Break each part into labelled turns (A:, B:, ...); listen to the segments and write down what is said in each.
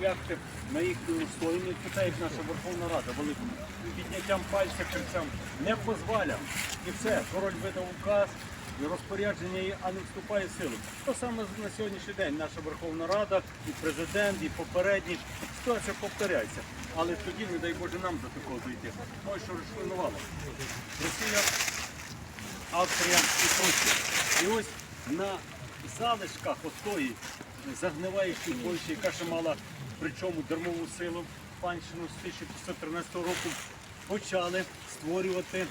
A: шляхти на їхньому стойні, це як наша Верховна Рада, великим підняттям пальця кільцям не дозволяв. І все, король видав указ, і розпорядження її, а не вступає в силу. То саме на сьогоднішній день наша Верховна Рада, і президент, і попередні. Ситуація повторяється. Але тоді, не дай Боже, нам до такого дійти. Ось що розчленувало. Росія Австрія і Польща. І ось на залишках отої загниваючої Польщі, яка ще мала причому дармову силу панщину з 1513 року, почали створювати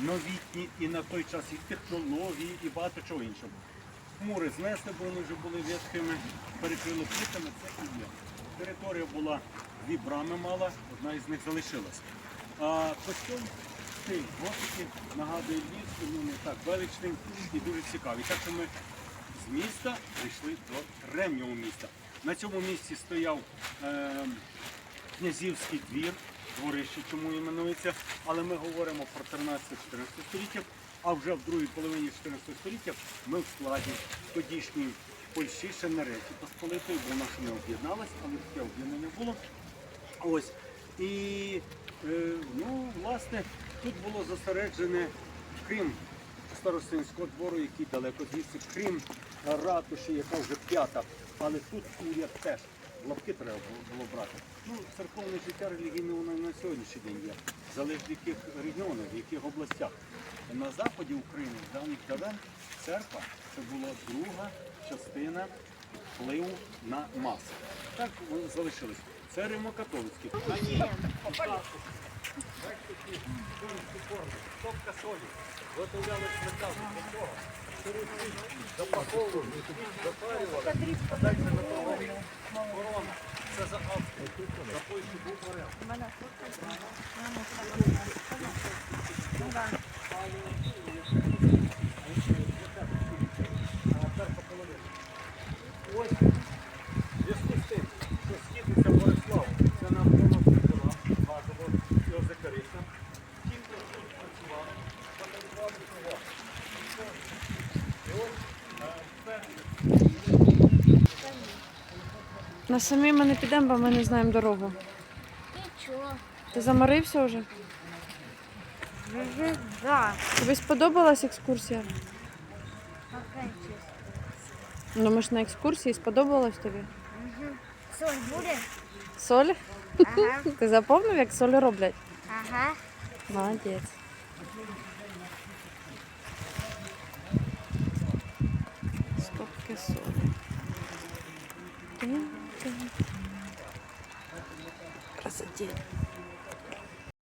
A: новітні і на той час і технології, і багато чого іншого. Мури знесли, бо вони вже були ветхими, перекрили плитами, це і є. Територія була дві брами мала, одна із них залишилась. А костюм стиль готики нагадує Львівський, ну не так величний і дуже цікавий. Так що ми міста прийшли до древнього міста. На цьому місці стояв е, князівський двір, дворище, чому іменується, але ми говоримо про 13-14 століття, а вже в другій половині 14 століття ми в складі тодішньої Польщі ще не Речі Посполитої, бо вона не об'єдналась, але таке об'єднання було. Ось. І е, ну, власне, тут було зосереджене, крім старостинського двору, який далеко звідси, крім ратуші, яка вже п'ята, але тут уряд теж. в Лапки треба було, брати. Ну, церковне життя релігійне воно на сьогоднішній день є. Залежить в яких регіонах, в яких областях. На заході України з давніх давен церква це була друга частина впливу на маси. Так вони залишились. Це римокатолицькі. Топка солі. Готовляли сметану до того. Запаковували, запарювали, а далі за Австрію. За Польщу був орел. Ось в зв'язку з тим, що східниця Борислав, це нам прямо придала базово його закариса. І ось е, перший
B: На самі ми не підемо, бо ми не знаємо дорогу.
C: Ты чё?
B: Ти заморився вже?
C: Да.
B: Тобі сподобалась екскурсія?
C: Пока.
B: Ну ми ж на екскурсії сподобалось тобі.
C: Соль будет?
B: Соль?
C: Ага.
B: Ти запомнив, як соль роблять?
C: Ага.
B: Молодець. Красоті.